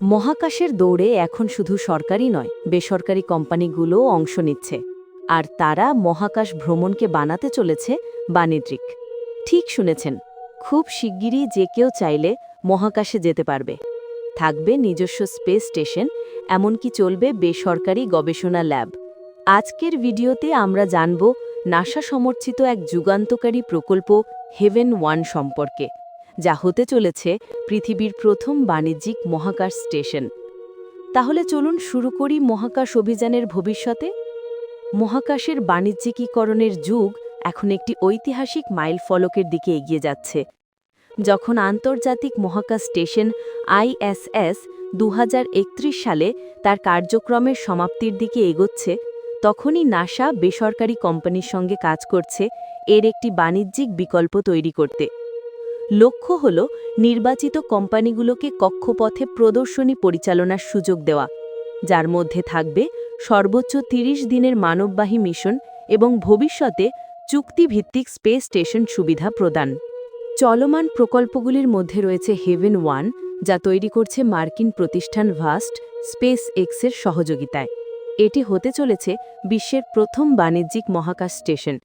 মহাকাশের দৌড়ে এখন শুধু সরকারি নয়, বেসরকারি কোম্পানিগুলোও অংশ নিচ্ছে। আর তারা মহাকাশ ভ্রমণকে বানাতে চলেছে বাণিজ্যিক। ঠিক শুনেছেন, খুব শিগগিরই যে কেউ চাইলে মহাকাশে যেতে পারবে। থাকবে নিজস্ব স্পেস স্টেশন, এমনকি চলবে বেসরকারি গবেষণা ল্যাব। আজকের ভিডিওতে আমরা জানব নাসা সমর্থিত এক যুগান্তকারী প্রকল্প হেভেন ওয়ান সম্পর্কে। যা হতে চলেছে পৃথিবীর প্রথম বাণিজ্যিক মহাকাশ স্টেশন। তাহলে চলুন শুরু করি মহাকাশ অভিযানের ভবিষ্যতে। মহাকাশের বাণিজ্যিকীকরণের যুগ এখন একটি ঐতিহাসিক মাইল ফলকের দিকে এগিয়ে যাচ্ছে। যখন আন্তর্জাতিক মহাকাশ স্টেশন আইএসএস দু হাজার একত্রিশ সালে তার কার্যক্রমের সমাপ্তির দিকে এগোচ্ছে, তখনই নাসা বেসরকারি কোম্পানির সঙ্গে কাজ করছে, এর একটি বাণিজ্যিক বিকল্প তৈরি করতে। লক্ষ্য হল নির্বাচিত কোম্পানিগুলোকে কক্ষপথে প্রদর্শনী পরিচালনার সুযোগ দেওয়া, যার মধ্যে থাকবে সর্বোচ্চ ৩০ দিনের মানববাহী মিশন এবং ভবিষ্যতে চুক্তিভিত্তিক স্পেস স্টেশন সুবিধা প্রদান। চলমান প্রকল্পগুলির মধ্যে রয়েছে হেভেন ওয়ান, যা তৈরি করছে মার্কিন প্রতিষ্ঠান ভাস্ট স্পেস এক্সের সহযোগিতায়। এটি হতে চলেছে বিশ্বের প্রথম বাণিজ্যিক মহাকাশ স্টেশন।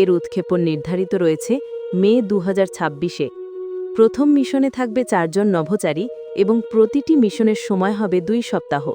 এর উৎক্ষেপণ নির্ধারিত রয়েছে মে দু ছাব্বিশে। প্রথম মিশনে থাকবে চারজন নভোচারী এবং প্রতিটি মিশনের সময় হবে দুই সপ্তাহ।